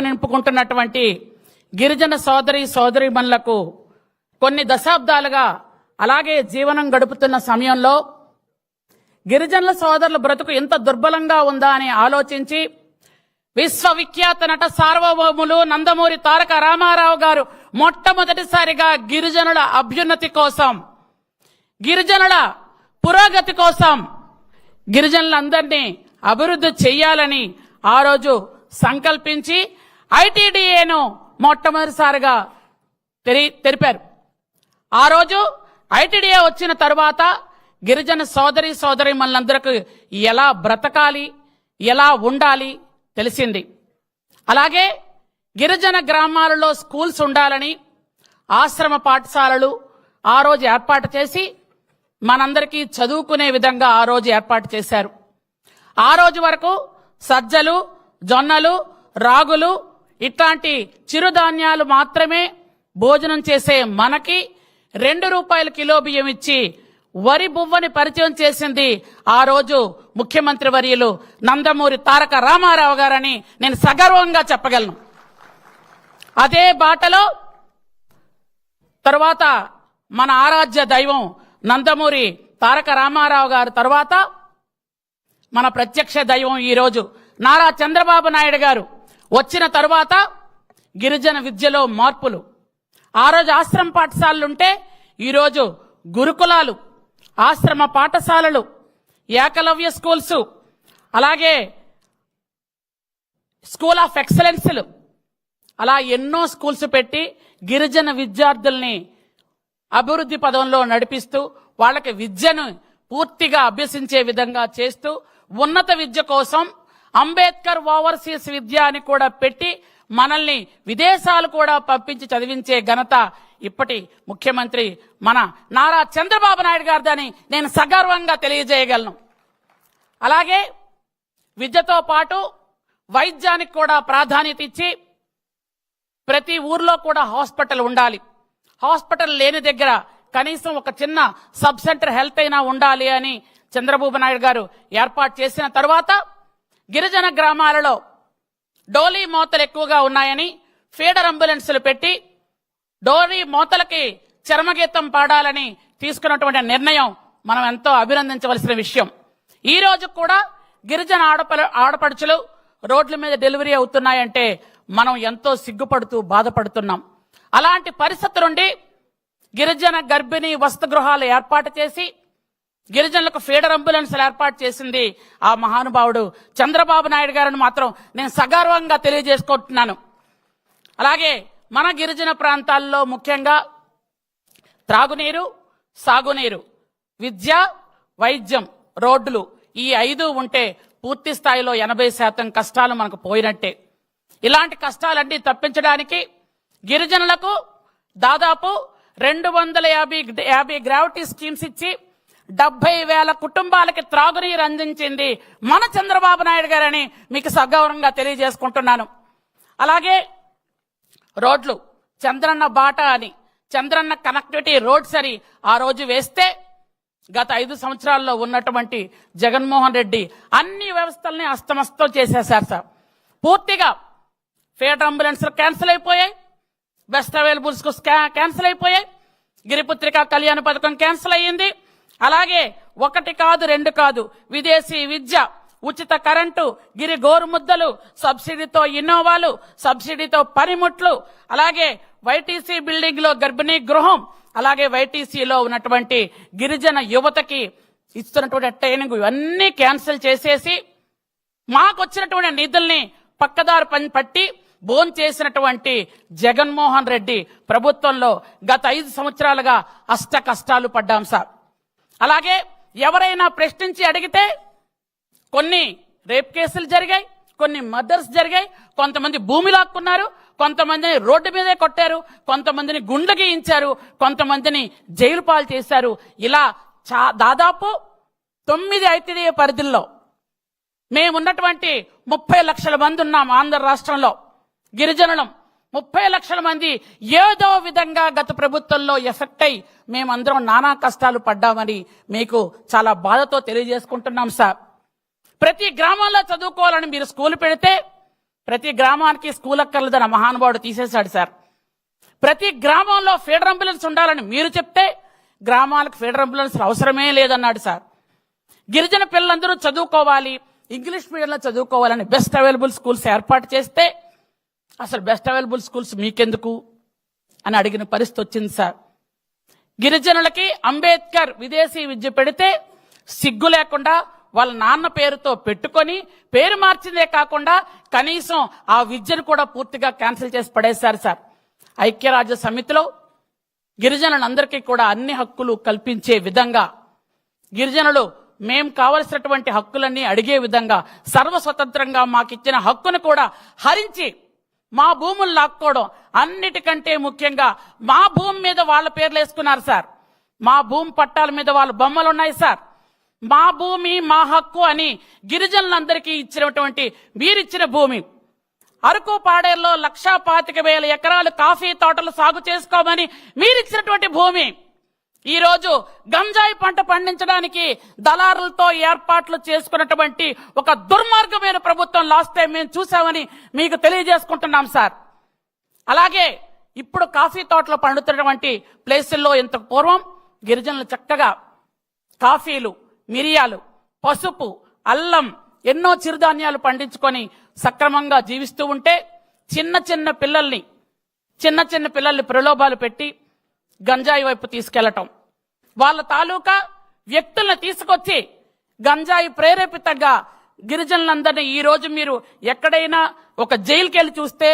నింపుకుంటున్నటువంటి గిరిజన సోదరి సోదరిమణులకు కొన్ని దశాబ్దాలుగా అలాగే జీవనం గడుపుతున్న సమయంలో గిరిజనుల సోదరుల బ్రతుకు ఎంత దుర్బలంగా ఉందా అని ఆలోచించి విశ్వవిఖ్యాత నట సార్వభౌములు నందమూరి తారక రామారావు గారు మొట్టమొదటిసారిగా గిరిజనుల అభ్యున్నతి కోసం గిరిజనుల పురోగతి కోసం గిరిజనులందరినీ అభివృద్ధి చెయ్యాలని ఆ రోజు సంకల్పించి ఐటీడీఏను మొట్టమొదటిసారిగా తెరి తెరిపారు. ఆ రోజు ఐటీడీఏ వచ్చిన తర్వాత గిరిజన సోదరి సోదరి మనందరికీ ఎలా బ్రతకాలి ఎలా ఉండాలి తెలిసింది. అలాగే గిరిజన గ్రామాలలో స్కూల్స్ ఉండాలని ఆశ్రమ పాఠశాలలు ఆ రోజు ఏర్పాటు చేసి మనందరికీ చదువుకునే విధంగా ఆ రోజు ఏర్పాటు చేశారు. ఆ రోజు వరకు సజ్జలు జొన్నలు రాగులు ఇట్లాంటి చిరుధాన్యాలు మాత్రమే భోజనం చేసే మనకి రెండు రూపాయల కిలో బియ్యం ఇచ్చి వరి బువ్వని పరిచయం చేసింది ఆ రోజు ముఖ్యమంత్రి వర్యులు నందమూరి తారక రామారావు గారని నేను సగర్వంగా చెప్పగలను. అదే బాటలో తరువాత మన ఆరాధ్య దైవం నందమూరి తారక రామారావు గారు తర్వాత మన ప్రత్యక్ష దైవం ఈరోజు నారా చంద్రబాబు నాయుడు గారు వచ్చిన తరువాత గిరిజన విద్యలో మార్పులు. ఆ రోజు ఆశ్రమ పాఠశాలలుంటే ఈరోజు గురుకులాలు ఆశ్రమ పాఠశాలలు ఏకలవ్య స్కూల్స్ అలాగే స్కూల్ ఆఫ్ ఎక్సలెన్స్లు. అలా ఎన్నో స్కూల్స్ పెట్టి గిరిజన విద్యార్థుల్ని అభివృద్ధి పదంలో నడిపిస్తూ వాళ్ళకి విద్యను పూర్తిగా అభ్యసించే విధంగా చేస్తూ ఉన్నత విద్య కోసం అంబేద్కర్ ఓవర్సీస్ విద్య అని కూడా పెట్టి మనల్ని విదేశాలు కూడా పంపించి చదివించే ఘనత ఇప్పటి ముఖ్యమంత్రి మన నారా చంద్రబాబు నాయుడు గారిదని నేను సగర్వంగా తెలియజేయగలను. అలాగే విద్యతో పాటు వైద్యానికి కూడా ప్రాధాన్యత ఇచ్చి ప్రతి ఊర్లో కూడా హాస్పిటల్ ఉండాలి. హాస్పిటల్ లేని దగ్గర కనీసం ఒక చిన్న సబ్ సెంటర్ హెల్త్ అయినా ఉండాలి అని చంద్రబాబు నాయుడు గారు ఏర్పాటు చేసిన తర్వాత గిరిజన గ్రామాలలో డోలీ మోతలు ఎక్కువగా ఉన్నాయని ఫీడర్ అంబులెన్సులు పెట్టి డోలీ మోతలకి చర్మగీతం పాడాలని తీసుకున్నటువంటి నిర్ణయం మనం ఎంతో అభినందించవలసిన విషయం. ఈ రోజు కూడా గిరిజన ఆడపల ఆడపడుచులు రోడ్ల మీద డెలివరీ అవుతున్నాయంటే మనం ఎంతో సిగ్గుపడుతూ బాధపడుతున్నాం. అలాంటి పరిస్థితి నుండి గిరిజన గర్భిణీ వసతి గృహాలు ఏర్పాటు చేసి గిరిజనులకు ఫీడర్ అంబులెన్స్లు ఏర్పాటు చేసింది ఆ మహానుభావుడు. చంద్రబాబు నాయుడు గారిని మాత్రం నేను సగర్వంగా తెలియజేసుకుంటున్నాను. అలాగే మన గిరిజన ప్రాంతాల్లో ముఖ్యంగా త్రాగునీరు సాగునీరు విద్య వైద్యం రోడ్లు ఈ ఐదు ఉంటే పూర్తి స్థాయిలో ఎనభై శాతం కష్టాలు మనకు పోయినట్టే. ఇలాంటి కష్టాలన్నీ తప్పించడానికి గిరిజనులకు దాదాపు రెండు వందల యాభై యాభై గ్రావిటీ స్కీమ్స్ ఇచ్చి డెబ్బై వేల కుటుంబాలకి త్రాగునీరు అందించింది మన చంద్రబాబు నాయుడు గారని మీకు సగౌరవంగా తెలియజేసుకుంటున్నాను. అలాగే రోడ్లు చంద్రన్న బాట అని చంద్రన్న కనెక్టివిటీ రోడ్స్ అని ఆ రోజు వేస్తే గత ఐదు సంవత్సరాల్లో ఉన్నటువంటి జగన్మోహన్ రెడ్డి అన్ని వ్యవస్థల్ని అస్తమస్తం చేసేశారు సార్. పూర్తిగా ఫేటర్ అంబులెన్స్లు క్యాన్సిల్ అయిపోయాయి. బెస్ట్ అవైలబుల్స్కు క్యాన్సిల్ అయిపోయాయి. గిరిపుత్రిక కళ్యాణ పథకం క్యాన్సిల్ అయ్యింది. అలాగే ఒకటి కాదు రెండు కాదు. విదేశీ విద్య ఉచిత కరెంటు గిరి గోరుముద్దలు సబ్సిడీతో ఇన్నోవాలు సబ్సిడీతో పనిముట్లు అలాగే వైటీసీ బిల్డింగ్లో గర్భిణీ గృహం అలాగే వైటీసీలో ఉన్నటువంటి గిరిజన యువతకి ఇస్తున్నటువంటి ట్రైనింగ్ ఇవన్నీ క్యాన్సిల్ చేసేసి మాకు వచ్చినటువంటి నిధుల్ని పక్కదారి పని పట్టి బోన్ చేసినటువంటి జగన్మోహన్ రెడ్డి ప్రభుత్వంలో గత ఐదు సంవత్సరాలుగా అష్ట కష్టాలు పడ్డాం సార్. అలాగే ఎవరైనా ప్రశ్నించి అడిగితే కొన్ని రేప్ కేసులు జరిగాయి కొన్ని మర్డర్స్ జరిగాయి. కొంతమంది భూమి లాక్కున్నారు కొంతమందిని రోడ్డు మీదే కొట్టారు కొంతమందిని గుండె గీయించారు కొంతమందిని జైలు పాలు చేశారు. ఇలా చా దాదాపు తొమ్మిది ఐటీడీఏ పరిధుల్లో మేమున్నటువంటి ముప్పై లక్షల మంది ఉన్నాం ఆంధ్ర రాష్ట్రంలో. గిరిజనులం. ముప్పై లక్షల మంది ఏదో విధంగా గత ప్రభుత్వంలో ఎఫెక్ట్ అయి మేమందరం నానా కష్టాలు పడ్డామని మీకు చాలా బాధతో తెలియజేసుకుంటున్నాం సార్. ప్రతి గ్రామంలో చదువుకోవాలని మీరు స్కూల్ పెడితే ప్రతి గ్రామానికి స్కూల్ అక్కర్లేదని మహానుభావుడు తీసేశాడు సార్. ప్రతి గ్రామంలో ఫీడర్ అంబులెన్స్ ఉండాలని మీరు చెప్తే గ్రామాలకు ఫీడర్ అంబులెన్స్ అవసరమే లేదన్నాడు సార్. గిరిజన పిల్లలందరూ చదువుకోవాలి ఇంగ్లీష్ మీడియంలో చదువుకోవాలని బెస్ట్ అవైలబుల్ స్కూల్స్ ఏర్పాటు చేస్తే అసలు బెస్ట్ అవైలబుల్ స్కూల్స్ మీకెందుకు? అని అడిగిన పరిస్థితి వచ్చింది సార్. గిరిజనులకి అంబేద్కర్ విదేశీ విద్య పెడితే సిగ్గు లేకుండా వాళ్ళ నాన్న పేరుతో పెట్టుకొని పేరు మార్చిందే కాకుండా కనీసం ఆ విద్యను కూడా పూర్తిగా క్యాన్సిల్ చేసి పడేశారు సార్. ఐక్యరాజ్య సమితిలో గిరిజనులందరికీ కూడా అన్ని హక్కులు కల్పించే విధంగా గిరిజనులు మేం కావలసినటువంటి హక్కులన్నీ అడిగే విధంగా సర్వస్వతంత్రంగా మాకిచ్చిన హక్కును కూడా హరించి మా భూములు లాక్కోవడం అన్నిటికంటే ముఖ్యంగా మా భూమి మీద వాళ్ళ పేర్లు వేసుకున్నారు సార్. మా భూమి పట్టాల మీద వాళ్ళ బొమ్మలు ఉన్నాయి సార్. మా భూమి మా హక్కు అని గిరిజనులందరికీ ఇచ్చినటువంటి మీరిచ్చిన భూమి. అరకు పాడేరులో లక్షా పాతిక వేల ఎకరాలు కాఫీ తోటలు సాగు చేసుకోమని మీరిచ్చినటువంటి భూమి. ఈరోజు గంజాయి పంట పండించడానికి దళారులతో ఏర్పాట్లు చేసుకున్నటువంటి ఒక దుర్మార్గమైన ప్రభుత్వం లాస్ట్ టైం మేము చూసామని మీకు తెలియజేసుకుంటున్నాం సార్. అలాగే ఇప్పుడు కాఫీ తోటలు పండుతున్నటువంటి ప్లేసుల్లో ఇంతకు పూర్వం గిరిజనులు చక్కగా కాఫీలు మిరియాలు పసుపు అల్లం ఎన్నో చిరుధాన్యాలు పండించుకొని సక్రమంగా జీవిస్తూ ఉంటే చిన్న చిన్న పిల్లల్ని చిన్న చిన్న పిల్లల్ని ప్రలోభాలు పెట్టి గంజాయి వైపు తీసుకెళ్ళటం. వాళ్ళ తాలూకా వ్యక్తులను తీసుకొచ్చి గంజాయి ప్రేరేపితంగా గిరిజనులందరినీ ఈ రోజు మీరు ఎక్కడైనా ఒక జైలుకెళ్ళి చూస్తే